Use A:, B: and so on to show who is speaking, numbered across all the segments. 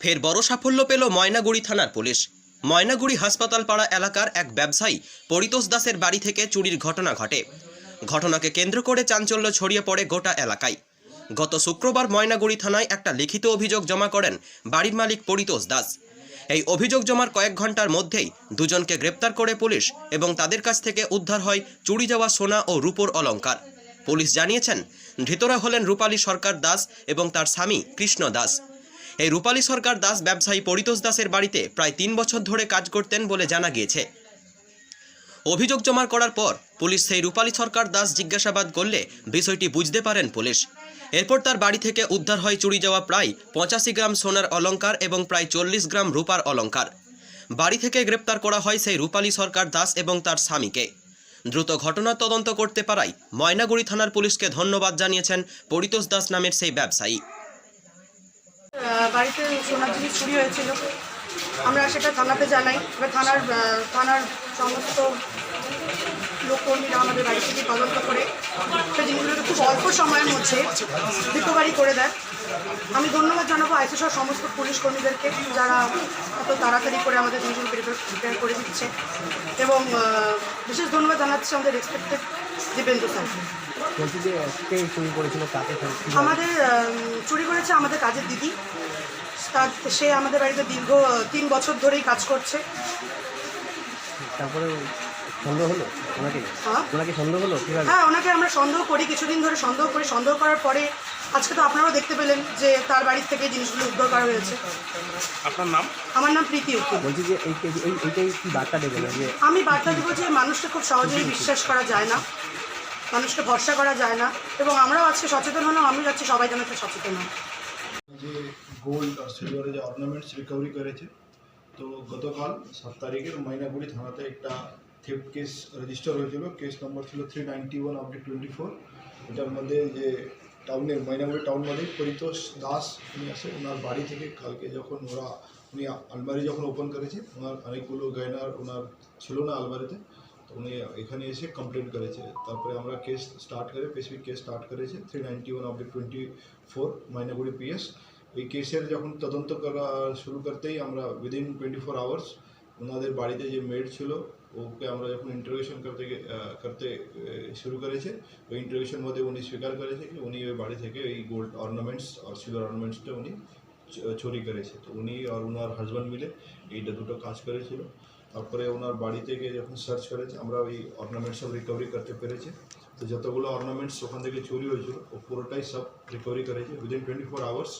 A: ফের বড় সাফল্য পেল ময়নাগুড়ি থানার পুলিশ। ময়নাগুড়ি হাসপাতাল পাড়া এলাকার এক ব্যবসায়ী পরিতোষ দাসের বাড়ি থেকে চুরির ঘটনা ঘটে। ঘটনাকে কেন্দ্র করে চাঞ্চল্য ছড়িয়ে পড়ে গোটা এলাকায়। গত শুক্রবার ময়নাগুড়ি থানায় একটা লিখিত অভিযোগ জমা করেন বাড়ির মালিক পরিতোষ দাস। এই অভিযোগ জমার কয়েক ঘণ্টার মধ্যেই দুজনকে গ্রেপ্তার করে পুলিশ এবং তাদের কাছ থেকে উদ্ধার হয় চুরি যাওয়া সোনা ও রূপোর অলংকার। পুলিশ জানিয়েছেন, ধৃতরা হলেন রূপালী সরকার দাস এবং তার স্বামী কৃষ্ণ দাস। এই রূপালী সরকার দাস, ব্যবসায়ী পরিতোষ দাসের বাড়িতে প্রায় তিন বছর ধরে কাজ করতেন বলে জানা গিয়েছে। অভিযোগ জমা করার পর পুলিশ সেই রূপালী সরকার দাস জিজ্ঞাসাবাদ করলে বিষয়টি বুঝতে পারেন পুলিশ। এরপর তার বাড়ি থেকে উদ্ধার হয় চুরি যাওয়া প্রায় পঁচাশি গ্রাম সোনার অলংকার এবং প্রায় চল্লিশ গ্রাম রূপার অলংকার বাড়ি থেকে গ্রেপ্তার করা হয় সেই রূপালী সরকার দাস এবং তার স্বামীকে। দ্রুত ঘটনার তদন্ত করতে পারায় ময়নাগুড়ি থানার পুলিশকে ধন্যবাদ জানিয়েছেন পরিতোষ দাস নামের সেই ব্যবসায়ী।
B: বাড়িতে সোনার জিনিস চুরি হয়েছিল। আমরা সেটা থানাতে জানাই। এবার থানার থানার সমস্ত লোককর্মীরা আমাদের বাড়ি থেকে তদন্ত করে সেই জিনিসগুলোকে খুব অল্প সময়ের মধ্যে রিকভারি করে দেয়। আমি ধন্যবাদ জানাব আইসিসর সমস্ত পুলিশ কর্মীদেরকে যারা এত তাড়াতাড়ি করে আমাদের জিনিসগুলো প্রিপেয়ার করে দিচ্ছে। এবং বিশেষ ধন্যবাদ জানাচ্ছি আমাদের রেসপেক্টেড দীপেন্দু স্যার
C: বলছি যে কে চুরি করেছিল কাকে
B: আমাদের চুরি করেছে আমাদের কাজের দিদি। তার সে আমাদের বাড়িতে দীর্ঘ তিন বছর ধরেই কাজ করছে।
C: তারপরে সন্দেহ হলো? ওনাকে?
B: হ্যাঁ?
C: ওনাকে সন্দেহ হলো?
B: হ্যাঁ ওনাকে আমরা সন্দেহ করি কিছুদিন ধরে সন্দেহ করি। সন্দেহ করার পরে আজকে তো আপনারাও দেখতে পেলেন যে তার বাড়ির থেকে জিনিসগুলো উদ্ধার করা হয়েছে।
D: আপনার নাম?
B: আমার নাম প্রীতি উকিল।
C: বলছি যে এই এই- এই এইটাই কি বার্তা দেবেন? যে
B: আমি বার্তা দেবো যে মানুষকে খুব সহজেই বিশ্বাস করা যায় না। মানুষকে ভরসা করা যায় না। এবং আমরাও আজকে সচেতন হলাম আমি যাচ্ছি, সবাই যেন একটু সচেতন হয়
E: যে গোল্ড আর সিলভারের যে অর্নামেন্টস রিকভারি করেছে, তো গতকাল সাত তারিখের ময়নাগুড়ি থানাতে একটা থেফট কেস রেজিস্টার হয়েছিল। কেস নম্বর ছিল three ninety one update twenty four এটার মধ্যে যে টাউনে ময়নাগুড়ি টাউন মধ্যে পরিতোষ দাস উনি আসে ওনার বাড়ি থেকে কালকে যখন ওরা, উনি আলমারি যখন ওপেন করেছে, ওনার অনেকগুলো গয়নার ওনার ছিল না আলমারিতে। উনি এখানে এসে কমপ্লেন করেছে। তারপরে আমরা কেস স্টার্ট করে স্পেসিফিক কেস স্টার্ট করেছে three ninety one update twenty four Maynaguri PS এই কেসের যখন তদন্ত করা শুরু করতেই আমরা উইদিন টোয়েন্টি ফোর আওয়ার্স ওনাদের বাড়িতে যে মেড ছিল, ওকে আমরা যখন ইন্টারভিউশন করতে করতে শুরু করেছে, ওই ইন্টারভিউশন মধ্যে উনি স্বীকার করেছে কি উনি ওই বাড়ি থেকে এই গোল্ড অর্নামেন্টস আর সিলভার অর্নামেন্টসটা উনি চুরি করেছে। তো উনি আর ওনার হাজব্যান্ড মিলে এইটা দুটো কাজ করেছিল। তারপরে ওনার বাড়ি থেকে যখন সার্চ করেছে আমরা ওই অর্নামেন্টস সব রিকভারি করতে পেরেছি। তো যতগুলো অর্নামেন্টস ওখান থেকে চুরি হয়েছিল, ও পুরোটাই সব রিকভারি করেছে। উইদিন টোয়েন্টি ফোর আওয়ার্স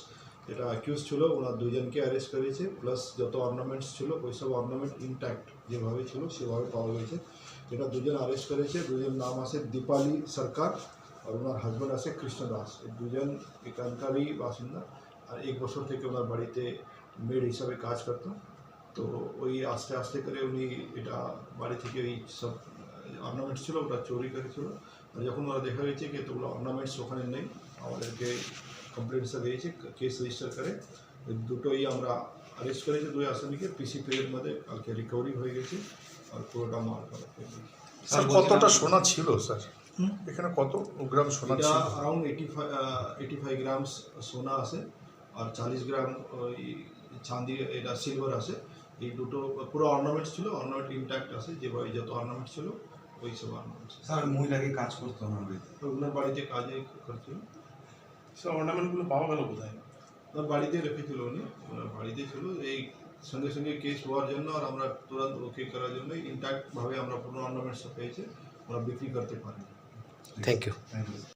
E: যেটা অ্যাকিউজ ছিল, ওনার দুজনকে অ্যারেস্ট করেছে প্লাস যত অর্নামেন্টস ছিল, ওই সব অর্নামেন্ট ইনট্যাক্ট যেভাবে ছিল, সেভাবে পাওয়া গেছে। যেটা দুজন অ্যারেস্ট করেছে দুজন নাম আছে দীপালি সরকার আর ওনার হাজব্যান্ড আছে কৃষ্ণ দাস। এই দুজন এখানকারই বাসিন্দা। আর এক বছর থেকে ওনার বাড়িতে মেড হিসাবে কাজ করতো। তো ওই আস্তে আস্তে করে উনি এটা বাড়ি থেকে ওই সব অর্নামেন্টস ছিল ওটা চোরি করেছিল। আর যখন ওরা দেখা হয়েছে কি তো ওগুলো অর্নামেন্টস ওখানে নেই আমাদেরকে কমপ্লেন্টসটা দিয়েছে কেস রেজিস্টার করে। দুটোই আমরা অ্যারেস্ট করেছি দুই আসামিকে পিসি পিরিয়ড মধ্যে কালকে রিকভারি হয়ে গেছে আর পুরোটা মার করা
D: স্যার কতটা সোনা ছিল স্যার? এখানে কত গ্রাম সোনা ছিল?
E: Around eighty five eighty five grams সোনা আছে আর চাল্লিশ গ্রাম ওই চাঁদি এটা সিলভার আছে। এই দুটো পুরো অর্নামেন্টস ছিল অর্নামেন্ট ইনট্যাক্ট আছে যেভাবে যত অর্নামেন্টস ছিল ওই সব অর্নামেন্টস
F: স্যার মহিলাকে কাজ করতো বাড়িতে
E: ওনার বাড়িতে কাজে করছিল।
D: স্যার অর্নামেন্টগুলো পাওয়া গেল কোথায়?
E: ওনার বাড়িতে রেখেছিল উনি। ওনার বাড়িতে ছিল। এই সঙ্গে সঙ্গে কেস হওয়ার জন্য আর আমরা তুরন্ত ওকে করার জন্য ইনট্যাক্ট ভাবে আমরা পুরো অর্নামেন্টস পেয়েছে। ওরা বিক্রি করতে পারি
A: থ্যাংক ইউ
F: থ্যাংক ইউ